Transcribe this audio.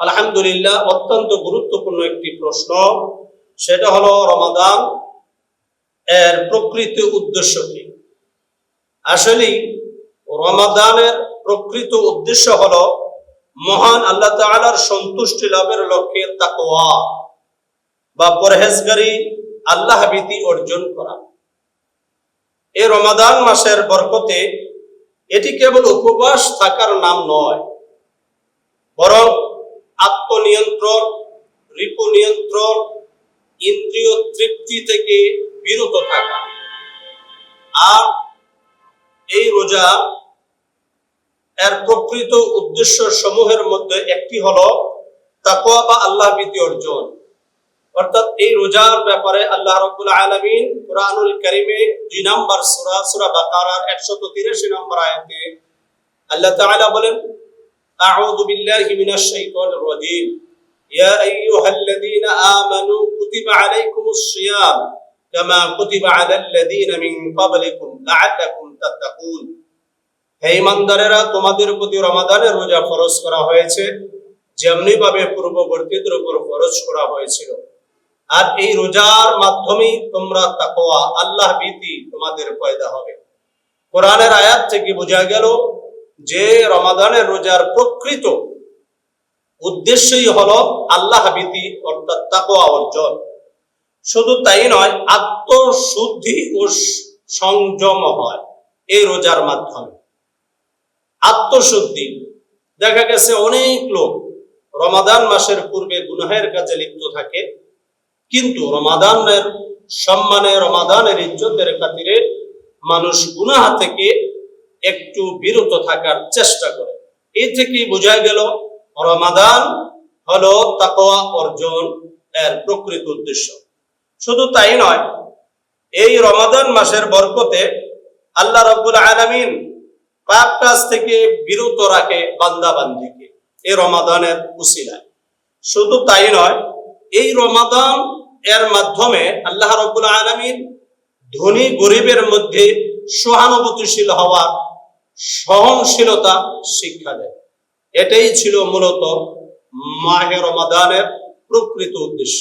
আলহামদুলিল্লাহ, অত্যন্ত গুরুত্বপূর্ণ একটি প্রশ্ন। সেটা হলো, রমাদান এর প্রকৃত উদ্দেশ্য কি? আসলে রমাদানের প্রকৃত উদ্দেশ্য হলো মহান আল্লাহ তাআলার সন্তুষ্টি লাভের লক্ষ্যে তাকোয়া বা পরহেজগারি, আল্লাহ ভীতি অর্জন করা। এই রমাদান মাসের বরকতে এটি কেবল উপবাস থাকার নাম নয় নিয়ন্ত্রণ, রিপু নিয়ন্ত্রণ, ইন্দ্রিয় তৃপ্তি থেকে বিরত থাকা। আর এই রোজা এর প্রকৃত উদ্দেশ্য সমূহের মধ্যে একটি হলো তাকোয়া বা আল্লাহ ভীতি অর্জন। অর্থাৎ এই রোজার ব্যাপারে আল্লাহ রব্বুল আলমিন কোরআনুল করিমে দুই নম্বর সুরা সুরা বাকারার একশত তিরাশি নম্বর আয়াতে আল্লাহ তাআলা বলেন, আউযু বিল্লাহি মিনাশ শাইতানির রাজীম। يا أيها الذين آمنوا كتب عليكم الصيام كما كتب على الذين من قبلكم لعلكم تتقون হে ইমানদারেরা তোমাদের প্রতি রমাদানের রোজা ফরজ করা হয়েছে যেমনি ভাবে পূর্ববর্তীদের উপর ফরজ করা হয়েছিল আর এই রোজার মাধ্যমেই তোমরা তাকওয়া আল্লাহ ভীতি তোমাদের পয়দা হবে কোরআনের আয়াত থেকে বোঝা গেল যে রমাদানের রোজার প্রকৃত উদ্দেশ্যই হলো আল্লাহ ভীতি, অর্থাৎ তাকওয়া অর্জন। শুধু তাই নয়, আত্মশুদ্ধি ও সংযম হয় এই রোজার মাধ্যমে। আত্মশুদ্ধি। দেখা গেছে অনেক লোক রমাদান মাসের পূর্বে গুনাহের কাজে লিপ্ত থাকে, কিন্তু রমাদানের সম্মানে, রমাদানের ইজ্জতের খাতিরে মানুষ গুনাহা থেকে একটু বিরত থাকার চেষ্টা করে। এই থেকেই বোঝা গেল রমাদান হলো তাকওয়া অর্জন এর প্রকৃত উদ্দেশ্য। শুধু তাই নয়, এই রমাদান মাসের বরকতে আল্লাহ রাব্বুল আলামিন পাপ কাজ থেকে বিরত রাখে বান্দা বান্দিকে এই রমাদানের উসিলায়। শুধু তাই নয়, এই রমাদান এর মাধ্যমে আল্লাহ রাব্বুল আলামিন ধনী গরিবের মধ্যে সহানুভূতিশীল হওয়ার সহনশীলতা শিক্ষা দেয় এটাই ছিল মূলত মাহের রমাদানের প্রকৃত উদ্দেশ্য।